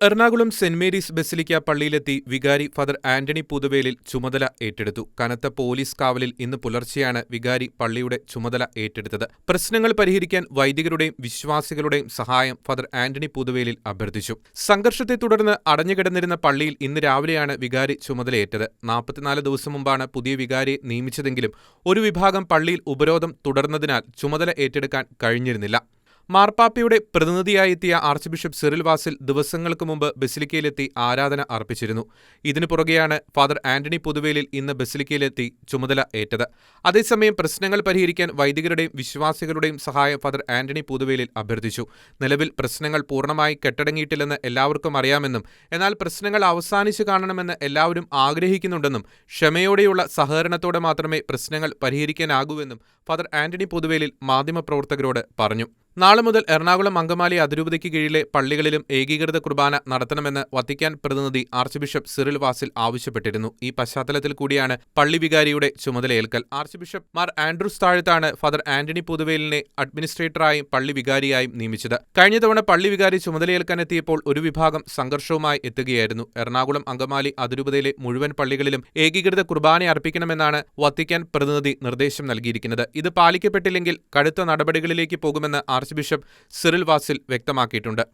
Ernakulam saint Mary's basilica പള്ളിയിലെത്തി വികാരി father Antony Puthuvelil ചുമതല ഏറ്റെടുത്തു. കനത്ത പോലീസ് കാവലിൽ ഇന്ന് പുലർച്ചെയാണ് വികാരി പള്ളിയുടെ ചുമതല ഏറ്റെടുത്തത്. പ്രശ്നങ്ങൾ പരിഹരിക്കാൻ വൈദികരുടെയും വിശ്വാസികളുടെയും സഹായം ഫാദർ ആന്റണി പുതുവേലിൽ അഭ്യർത്ഥിച്ചു. സംഘർഷത്തെ തുടർന്ന് അടഞ്ഞുകിടന്നിരുന്ന പള്ളിയിൽ ഇന്ന് രാവിലെയാണ് വികാരി ചുമതലയേറ്റത്. നാൽപ്പത്തിനാല് ദിവസം മുമ്പാണ് പുതിയ വികാരിയെ നിയമിച്ചതെങ്കിലും ഒരു വിഭാഗം പള്ളിയിൽ ഉപരോധം തുടർന്നതിനാൽ ചുമതല ഏറ്റെടുക്കാൻ കഴിഞ്ഞിരുന്നില്ല. മാർപ്പാപ്പയുടെ പ്രതിനിധിയായെത്തിയ ആർച്ച് ബിഷപ്പ് സിറിൽ വാസിൽ ദിവസങ്ങൾക്ക് മുമ്പ് ബസിലിക്കയിലെത്തി ആരാധന അർപ്പിച്ചിരുന്നു. ഇതിനു പുറകെയാണ് ഫാദർ ആന്റണി പുതുവേലിൽ ഇന്ന് ബസിലിക്കയിലെത്തി ചുമതല ഏറ്റത്. അതേസമയം പ്രശ്നങ്ങൾ പരിഹരിക്കാൻ വൈദികരുടെയും വിശ്വാസികളുടെയും സഹായം ഫാദർ ആന്റണി പുതുവേലിൽ അഭ്യർത്ഥിച്ചു. നിലവിൽ പ്രശ്നങ്ങൾ പൂർണമായി കെട്ടടങ്ങിയിട്ടില്ലെന്ന് എല്ലാവർക്കും അറിയാമെന്നും എന്നാൽ പ്രശ്നങ്ങൾ അവസാനിച്ചു കാണണമെന്ന് എല്ലാവരും ആഗ്രഹിക്കുന്നുണ്ടെന്നും ക്ഷമയോടെയുള്ള സഹകരണത്തോടെ മാത്രമേ പ്രശ്നങ്ങൾ പരിഹരിക്കാനാകൂവെന്നും ഫാദർ ആന്റണി പുതുവേലിൽ മാധ്യമപ്രവർത്തകരോട് പറഞ്ഞു. നാളെ മുതൽ എറണാകുളം അങ്കമാലി അതിരൂപതയ്ക്ക് കീഴിലെ പള്ളികളിലും ഏകീകൃത കുർബാന നടത്തണമെന്ന് വത്തിക്കാൻ പ്രതിനിധി ആർച്ച് ബിഷപ്പ് സിറിൽ വാസിൽ ആവശ്യപ്പെട്ടിരുന്നു. ഈ പശ്ചാത്തലത്തിൽ കൂടിയാണ് പള്ളി വികാരിയുടെ ചുമതലയേൽക്കൽ. ആർച്ച് ബിഷപ്പ് മാർ ആൻഡ്രൂസ് താഴത്താണ് ഫാദർ ആന്റണി പുതുവേലിനെ അഡ്മിനിസ്ട്രേറ്ററായും പള്ളി വികാരിയായും നിയമിച്ചത്. കഴിഞ്ഞ തവണ പള്ളി വികാരി ചുമതലയേൽക്കാനെത്തിയപ്പോൾ ഒരു വിഭാഗം സംഘർഷവുമായി എത്തുകയായിരുന്നു. എറണാകുളം അങ്കമാലി അതിരൂപതയിലെ മുഴുവൻ പള്ളികളിലും ഏകീകൃത കുർബാന അർപ്പിക്കണമെന്നാണ് വത്തിക്കാൻ പ്രതിനിധി നിർദ്ദേശം നൽകിയിരിക്കുന്നത്. ഇത് പാലിക്കപ്പെട്ടില്ലെങ്കിൽ കടുത്ത നടപടികളിലേക്ക് പോകുമെന്ന് ആർച്ച് ബിഷപ്പ് സിറിൽ വാസിൽ വ്യക്തമാക്കിയിട്ടുണ്ട്.